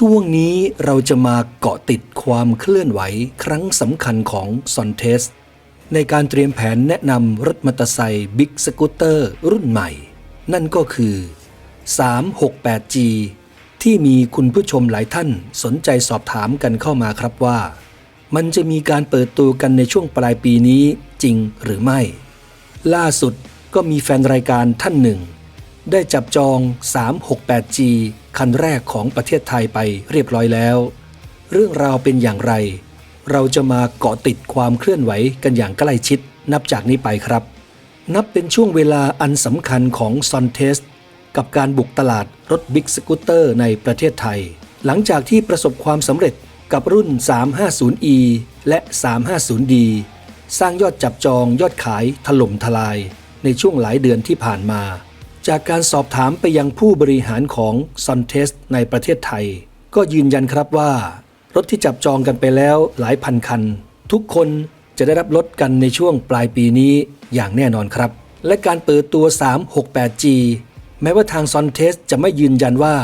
ช่วงนี้เราจะมาเกาะติดความเคลื่อนไหวครั้งสำคัญของ s o n t e s ในการเตรียมแผนแนะนำรถมอเตอร์ไซค์บิ๊กสกูตเตอร์รุ่นใหม่ นั่นก็คือ 368G ที่มีคุณผู้ชมหลายท่านสนใจสอบถามกันเข้ามาครับว่า มันจะมีการเปิดตัวกันในช่วงปลายปีนี้จริงหรือไม่ ล่าสุดก็มีแฟนรายการท่านหนึ่ง ได้จับจอง 368G คันแรกของประเทศไทยไปเรียบร้อยแล้ว เรื่องราวเป็นอย่างไร เราจะมาเกาะติดความเคลื่อนไหวกันอย่างใกล้ชิดนับจากนี้ไปครับ นับเป็นช่วงเวลาอันสำคัญของ s o n t e s กับการบุกตลาดรถบิ๊กสกูตเตอร์ในประเทศไทย หลังจากที่ประสบความสำเร็จกับรุ่น 350e และ 350d สร้างยอดจับจองยอดขายถล่มทลายในช่วงหลายเดือนที่ผ่านมา จากการสอบถามไปยังผู้บริหารของ s o n t e s ในประเทศไทย ก็ยืนยันครับว่า รถที่จับจองกันไปแล้วหลายพันคัน ทุกคนจะได้รับรถกันในช่วงปลายปีนี้อย่างแน่นอนครับ และการเปิดตัว 368G แม้ว่าทาง s o n t e s จะไม่ยืนยันว่า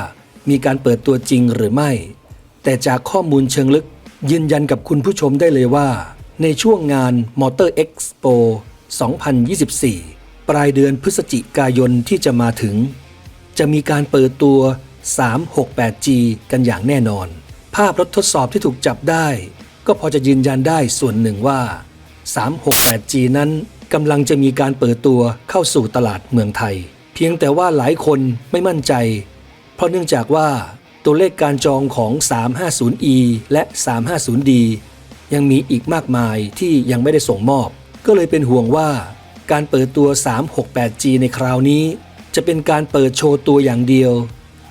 มีการเปิดตัวจริงหรือไม่ แต่จากข้อมูลเชิงลึก ยืนยันกับคุณผู้ชมได้เลยว่า ในช่วงงาน Motor Expo 2024 ปลายเดือนพฤศจิกายนที่จะมาถึง จะมีการเปิดตัว 368G กันอย่างแน่นอน ภาพรถทดสอบที่ถูกจับได้ ก็พอจะยืนยันได้ส่วนหนึ่งว่า 368G นั้นกำลังจะมีการเปิดตัวเข้าสู่ตลาดเมืองไทย เพียงแต่ว่าหลายคนไม่มั่นใจ เพราะเนื่องจากว่าตัวเลขการจองของ 350e และ 350d ยังมีอีกมากมายที่ยังไม่ได้ส่งมอบ ก็เลยเป็นห่วงว่า การเปิดตัว 368g ในคราวนี้ จะเป็นการเปิดโชว์ตัวอย่างเดียว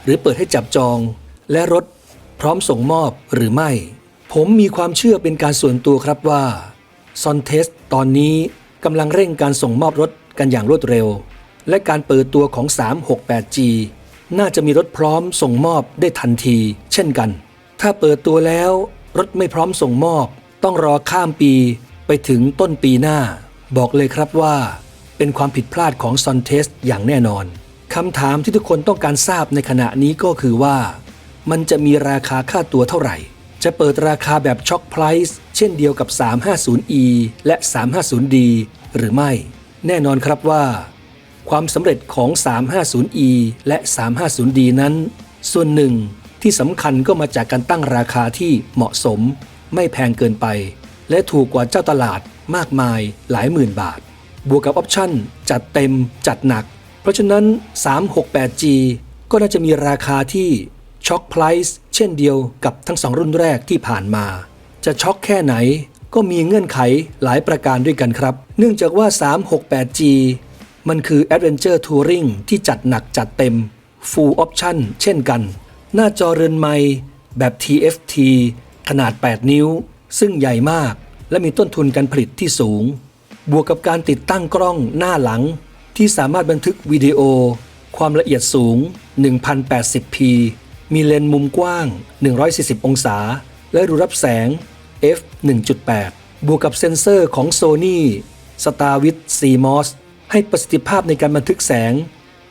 หรือเปิดให้จับจอง และรถพร้อมส่งมอบหรือไม่ ผมมีความเชื่อเป็นการส่วนตัวครับว่าซอนเทสตอนนี้กำลังเร่งการส่งมอบรถกันอย่างรวดเร็ว และการเปิดตัวของ 368G น่าจะมีรถพร้อมส่งมอบได้ทันที เช่นกัน ถ้าเปิดตัวแล้ว รถไม่พร้อมส่งมอบ ต้องรอข้ามปีไปถึงต้นปีหน้า บอกเลยครับว่า เป็นความผิดพลาดของ s o n t e s อย่างแน่นอนคำถามที่ทุกคนต้องการทราบในขณะนี้ก็คือว่า มันจะมีราคาค่าตัวเท่าไหร่ จะเปิดราคาแบบช็อคไพรส์เช่นเดียวกับ 350e และ 350d หรือไม่ แน่นอนครับว่า ความสำเร็จของ 350e และ 350d นั้น ส่วนหนึ่งที่สำคัญก็มาจากการตั้งราคาที่เหมาะสม ไม่แพงเกินไป และถูกกว่าเจ้าตลาด มากมายหลายหมื่นบาท บวกกับออปชั่นจัดเต็มจัดหนัก เพราะฉะนั้น 368G ก็น่าจะมีราคาที่ช็อคไพรส์เช่นเดียวกับทั้งสองรุ่นแรกที่ผ่านมา จะช็อคแค่ไหนก็มีเงื่อนไขหลายประการด้วยกันครับ เนื่องจากว่า 368G มันคือ Adventure Touring ที่จัดหนักจัดเต็ม Full Option เช่นกัน หน้าจอเรือนไม้แบบ TFT ขนาด 8 นิ้ว ซึ่งใหญ่มาก และมีต้นทุนการผลิตที่สูง บวกกับการติดตั้งกล้องหน้าหลัง ที่สามารถบันทึกวิดีโอ ความละเอียดสูง 1080p มีเลนส์มุมกว้าง 140 องศา และรูรับแสง f 1.8 บวกกับเซ็นเซอร์ของ Sony Starvis CMOS ให้ประสิทธิภาพในการบันทึกแสง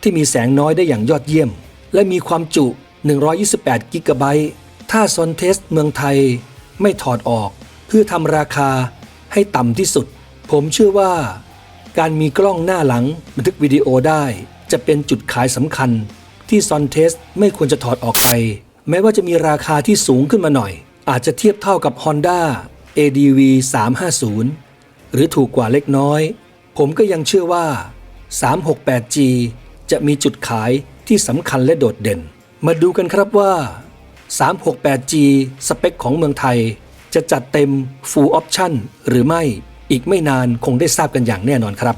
ที่มีแสงน้อยได้อย่างยอดเยี่ยม และมีความจุ 128 กิกะไบต์ถ้าซอนเทสเมืองไทยไม่ถอดออก เพื่อทำราคาให้ต่ำที่สุด ผมเชื่อว่า การมีกล้องหน้าหลังบันทึกวิดีโอได้จะเป็นจุดขายสำคัญ ที่ซอนเทสไม่ควรจะถอดออกไป แม้ว่าจะมีราคาที่สูงขึ้นมาหน่อย อาจจะเทียบเท่ากับ Honda ADV 350 หรือถูกกว่าเล็กน้อย ผมก็ยังเชื่อว่า 368G จะมีจุดขายที่สำคัญและโดดเด่น มาดูกันครับว่า 368G สเปคของเมืองไทย จะจัดเต็ม Full Option หรือไม่อีกไม่นานคงได้ทราบกันอย่างแน่นอนครับ